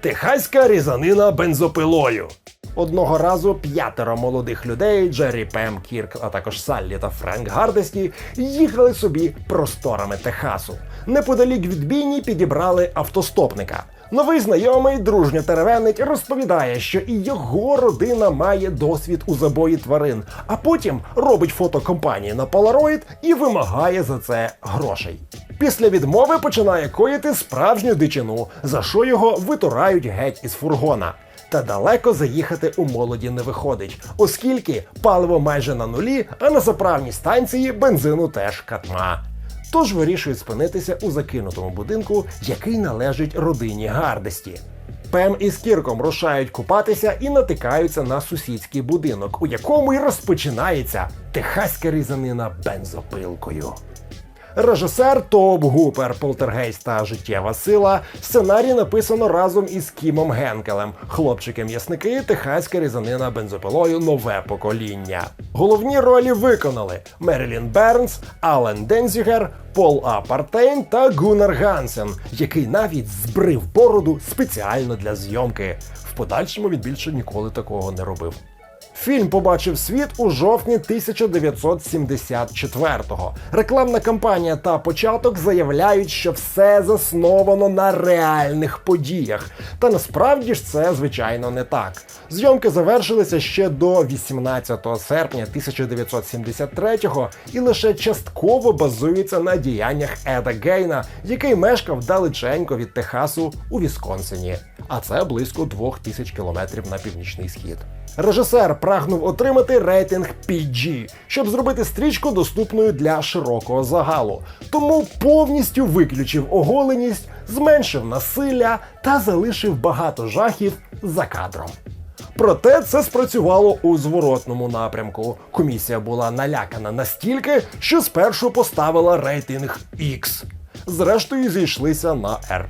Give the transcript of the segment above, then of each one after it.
Техаська різанина бензопилою. Одного разу п'ятеро молодих людей Джеррі Пем Кірк, а також Саллі та Френк Гардесті їхали собі просторами Техасу. Неподалік від бійні підібрали автостопника. Новий знайомий дружньо теревенить розповідає, що і його родина має досвід у забої тварин, а потім робить фото компанії на Polaroid і вимагає за це грошей. Після відмови починає коїти справжню дичину, за що його витурають геть із фургона. Та далеко заїхати у молоді не виходить, оскільки паливо майже на нулі, а на заправній станції бензину теж катма. Тож вирішують спинитися у закинутому будинку, який належить родині Гардесті. Пем із Кірком рушають купатися і натикаються на сусідський будинок, у якому й розпочинається техаська різанина бензопилкою. Режисер Топ Гупер, Полтергейст та життєва сила. Сценарій написано разом із Кімом Генкелем, хлопчики м'ясники, техаська різанина бензопилою нове покоління. Головні ролі виконали Мерілін Бернс, Ален Дензігер, Пол Апартейн та Гуннар Гансен, який навіть збрив бороду спеціально для зйомки. В подальшому він більше ніколи такого не робив. Фільм побачив світ у жовтні 1974-го. Рекламна кампанія та початок заявляють, що все засновано на реальних подіях. Та насправді ж це звичайно не так. Зйомки завершилися ще до 18 серпня 1973-го і лише частково базуються на діяннях Еда Гейна, який мешкав далеченько від Техасу у Вісконсині. А це близько 2000 кілометрів на північний схід. Режисер прагнув отримати рейтинг PG, щоб зробити стрічку доступною для широкого загалу. Тому повністю виключив оголеність, зменшив насилля та залишив багато жахів за кадром. Проте це спрацювало у зворотному напрямку. Комісія була налякана настільки, що спершу поставила рейтинг X. Зрештою зійшлися на R.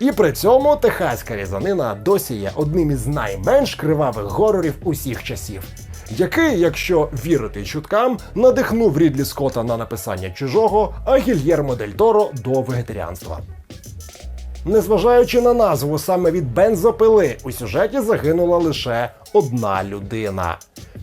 І при цьому техаська різанина досі є одним із найменш кривавих горорів усіх часів, який, якщо вірити чуткам, надихнув Рідлі Скотта на написання чужого, а Гільєрмо Дель Торо до вегетаріанства. Незважаючи на назву саме від бензопили, у сюжеті загинула лише одна людина.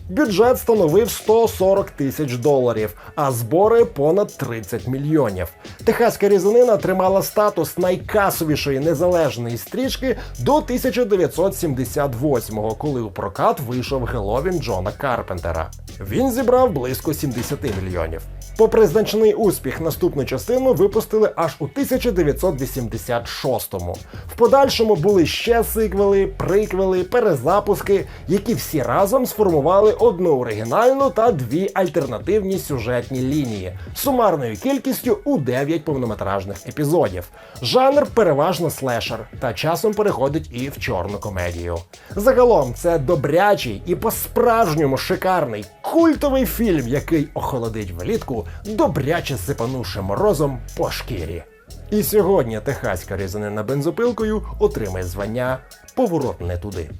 Бюджет становив 140 тисяч доларів, а збори понад 30 мільйонів. Техаська різанина тримала статус найкасовішої незалежної стрічки до 1978-го, коли у прокат вийшов Геловін Джона Карпентера. Він зібрав близько 70 мільйонів. Попри значний успіх, наступну частину випустили аж у 1986-му. В подальшому були ще сиквели, приквели, перезапуски, які всі разом сформували одну оригінальну та дві альтернативні сюжетні лінії сумарною кількістю у 9 повнометражних епізодів. Жанр переважно слешер, та часом переходить і в чорну комедію. Загалом це добрячий і по-справжньому шикарний культовий фільм, який охолодить влітку, добряче сипанувши морозом по шкірі. І сьогодні техаська різанина бензопилкою отримає звання Поворот не туди.